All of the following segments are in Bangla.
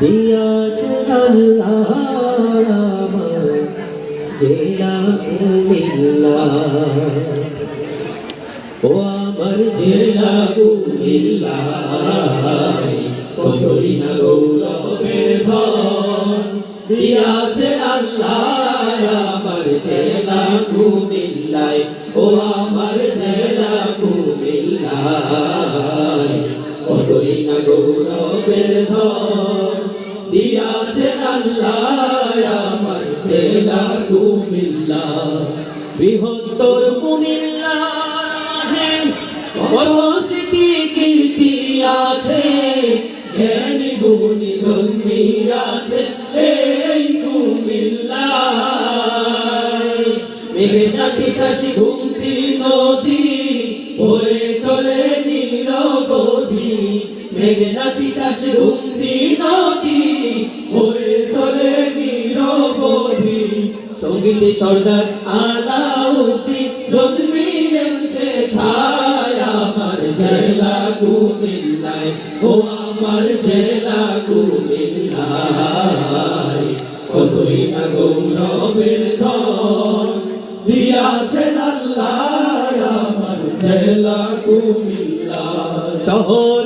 দিয়াছে আল্লাহ জেলা কুমিল্লা ও আমার জেলা কতই না গৌরবের ধন। দিয়াছে আল্লাহ আমার জেলা কুমিল্লায় ও আমার জেলা কুমিল্লায় গৌরবের ধন দিয়াছেন আল্লাহ, আমার জেলা কুমিল্লা। বৃহত্তর কুমিল্লা স্মৃতি কীর্তি আছে। জ্ঞানী গুণী জন্মি আছে এই কুমিল্লায়। মেঘনা তিতাসি ঘুমতি নদী মেঘনা তিতাস ঘুমতি নদী, বয়ে চলে নিরবধি। সঙ্গীতে সর্দার আলাউদ্দিন, জন্মিলেন সে থায় আমার জেলা কুমিল্লায়। ও আমার জেলা কুমিল্লায়, কতই না গৌরবের ধন দিয়াছেন আল্লাহ আমার জেলা কুমিল্লা শহরের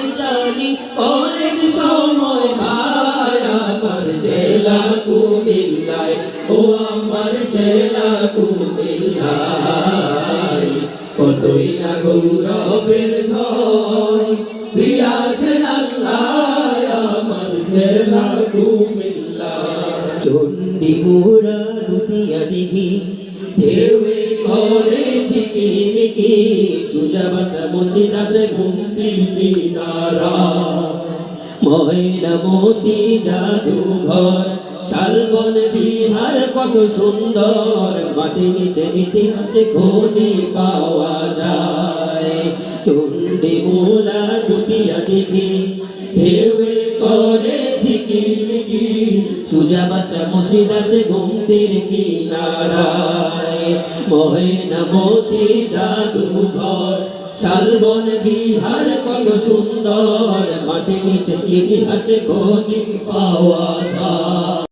জানি কলেজ সময় ভাই আমার জেলা কুমিল্লায়। ও আমার জেলা কুমিল্লায়। কতই না গৌরবের ধন দিয়াছেন আল্লাহ আমার জেলা কুমিল্লা চণ্ডী মুরা দুনিয়া দিঘি ঢেউয়ে করে ঝিকিমিকি সুজা বাসা মসজিদ আছে ঘুমতি মিনারা ময়নামতি জাদুঘর, শালবন বিহার কত সুন্দর। মাটি নিচে ইতিহাসে খনি পাওয়া যায়। চণ্ডী মূলা দুটিয়া দিঘি ঢেউয়ে করে ঝিকিমিকি সুজা বাসা মসজিদ আছে ঘুমতির কিনারায় ময়নামতি জাদুঘর। শালবন বিহার কত সুন্দর মাটি নিচে ইতিহাসে খনি পাওয়া